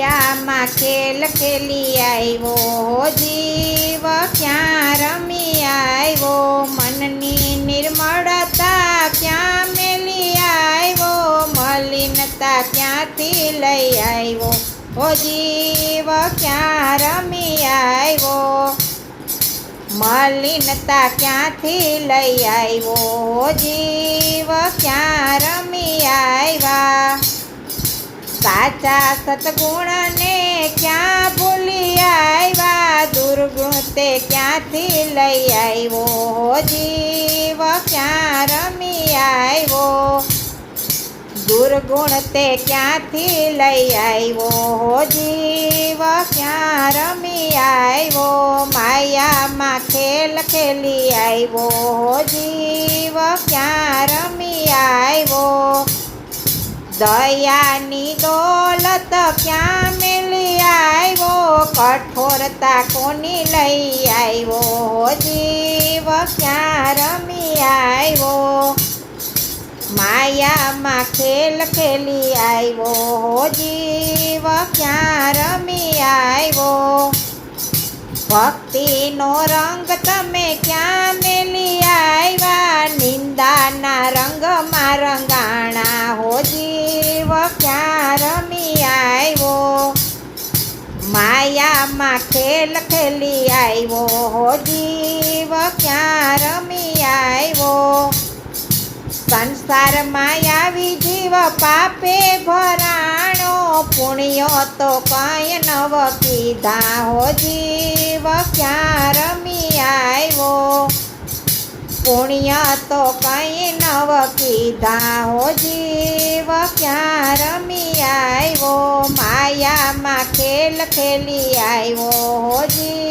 યા મા કેલ કે લિ આયો હો જીવ ક્યાં રમી આયો મન ની નિર્મળતા ક્યાં મેલી આયો મલિનતા ક્યાં થી લઈ આયો હો જીવ ક્યાં રમી આયો મલિનતા ક્યાં થી લઈ આયો હો જીવ ક્યાં રમી આઈવા સાચા સદ્ગુણ ને ક્યાં ભૂલી આઈવા દુર્ગુણ તે ક્યાં થી લઈ આઈવો જીવ ક્યાં રમી આઈવો દુર્ગુણ તે ક્યાં થી લઈ આઈવો જીવ ક્યાં રમી આઈવો માયા માં khel kheli આઈવો જીવ ક્યાં રમી આઈવો દયાની દોલત ક્યાં મેલી આવ્યો કઠોરતા કોની લઈ આવ્યો જીવ ક્યાં રમી આવ્યો માયામાં ખેલ ખેલી આવ્યો જીવ ક્યાં રમી આવ્યો ભક્તિનો રંગ તમે ક્યાં મેલી આવ્યા નિંદાના રંગમાં રંગ વખારમી આયો માયા માખેલ ખેલી આયો હો જીવ ક્યારમી આયો સંસાર માયા વિ જીવ પાપે ભરાણો પુણ્યો તો કાય નવ કીધા હો જીવ ક્યારમી આયો પુણ્યા તો કાય નવ કીધા હો જીવ ક્યાર આવ્યો માયામાં ખેલ ખેલી આવ્યો હોજી